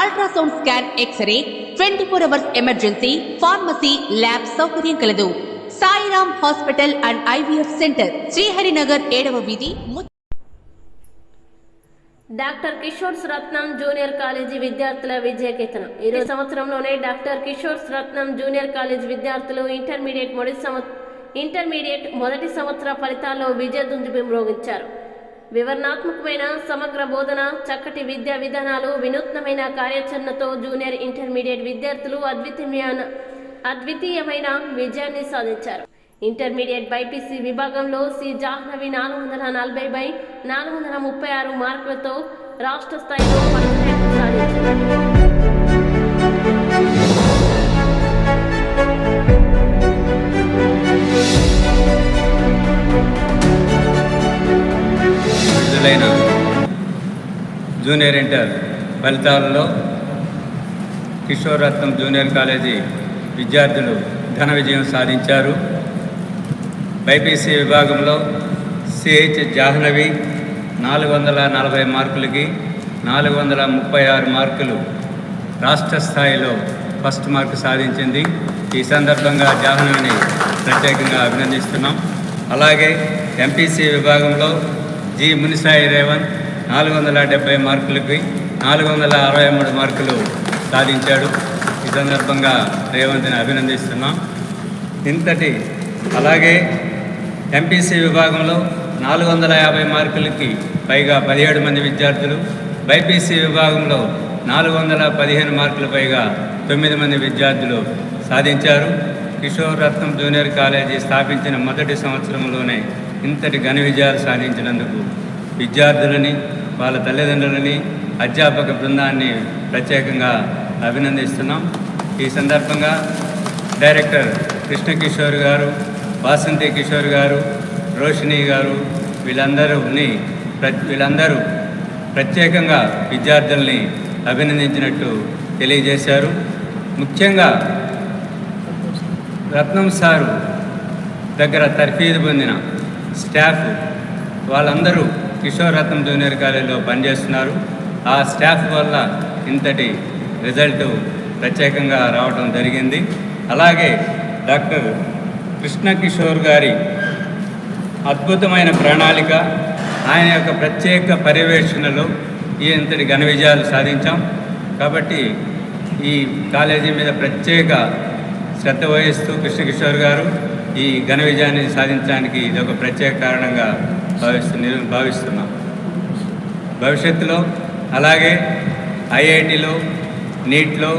ultrasound scan x ray twenty four hours emergency pharmacy lab సౌకర్యం కలదు. Sairam hospital and IVF centre Sriharinagar ఏడవ వీధి doctor Kishore Ratnam junior college విద్యార్థుల విజయకేతనం. ఈ సంవత్సరంలోనే doctor Kishore Ratnam junior college విద్యార్థులు ఇంటర్మీడియట్ మొదటి సంవత్సరం ఇంటర్మీడియట్ మొదటి సంవత్సర ఫలితాల్లో విజయ దుందుబి మ్రోగించారు వివరణాత్మకమైన సమగ్ర బోధన చక్కటి విద్యా విధానాలు వినూత్నమైన కార్యాచరణతో జూనియర్ ఇంటర్మీడియట్ విద్యార్థులు అద్వితీయ అద్వితీయమైన విజయాన్ని సాధించారు. ఇంటర్మీడియట్ బైపీసీ విభాగంలో సి జాహ్నవి నాలుగు వందల నలభై బై నాలుగు వందల ముప్పై ఆరు మార్కులతో రాష్ట్ర స్థాయిలో సాధించారు. జూనియర్ ఇంటర్ ఫలితాలలో కిషోరత్నం జూనియర్ కాలేజీ విద్యార్థులు ఘన విజయం సాధించారు. బైపీసీ విభాగంలో సిహెచ్ జాహ్నవి నాలుగు వందల నలభై మార్కులకి నాలుగు వందల ముప్పై ఆరు మార్కులు రాష్ట్ర స్థాయిలో ఫస్ట్ మార్కు సాధించింది. ఈ సందర్భంగా జాహ్నవిని ప్రత్యేకంగా అభినందిస్తున్నాం. అలాగే ఎంపీసీ విభాగంలో జి మునిసాయి రేవంత్ నాలుగు వందల డెబ్బై మార్కులకి నాలుగు వందల అరవై మూడు మార్కులు సాధించాడు. ఈ సందర్భంగా రేవంత్ని అభినందిస్తున్నాం. ఇంతటి అలాగే ఎంపీసీ విభాగంలో నాలుగు వందల యాభై మార్కులకి పైగా పదిహేడు మంది విద్యార్థులు బైపీసీ విభాగంలో నాలుగు వందల పదిహేను మార్కులు పైగా తొమ్మిది మంది విద్యార్థులు సాధించారు. కిషోర్ రత్నం జూనియర్ కాలేజీ స్థాపించిన మొదటి సంవత్సరంలోనే ఇంతటి ఘన విజయాలు సాధించినందుకు విద్యార్థులని వాళ్ళ తల్లిదండ్రులని అధ్యాపక బృందాన్ని ప్రత్యేకంగా అభినందిస్తున్నాం. ఈ సందర్భంగా డైరెక్టర్ కృష్ణకిషోర్ గారు వాసంతి కిషోర్ గారు రోషిణి గారు వీళ్ళందరూని ప్ర వీళ్ళందరూ ప్రత్యేకంగా విద్యార్థుల్ని అభినందించినట్టు తెలియజేశారు. ముఖ్యంగా రత్నం సారు దగ్గర తర్ఫీదు పొందిన స్టాఫ్ వాళ్ళందరూ కిషోర్ రత్నం జూనియర్ కాలేజీలో పనిచేస్తున్నారు. ఆ స్టాఫ్ వల్ల ఇంతటి రిజల్ట్ ప్రత్యేకంగా రావడం జరిగింది. అలాగే డాక్టర్ కృష్ణ కిషోర్ గారి అద్భుతమైన ప్రణాళిక ఆయన యొక్క ప్రత్యేక పర్యవేక్షణలో ఈ ఇంతటి ఘన విజయాలు సాధించాం. కాబట్టి ఈ కాలేజీ మీద ప్రత్యేక శ్రద్ధ వహిస్తూ కృష్ణకిషోర్ గారు ఈ ఘన విజయాన్ని సాధించడానికి ఇది ఒక ప్రత్యేక కారణంగా భావిస్తు నేను భావిస్తున్నాం. భవిష్యత్తులో అలాగే ఐఐటిలో నీట్లో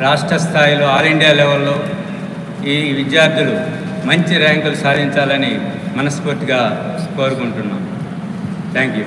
రాష్ట్ర స్థాయిలో ఆల్ ఇండియా లెవెల్లో ఈ విద్యార్థులు మంచి ర్యాంకులు సాధించాలని మనస్ఫూర్తిగా కోరుకుంటున్నాం. Thank you.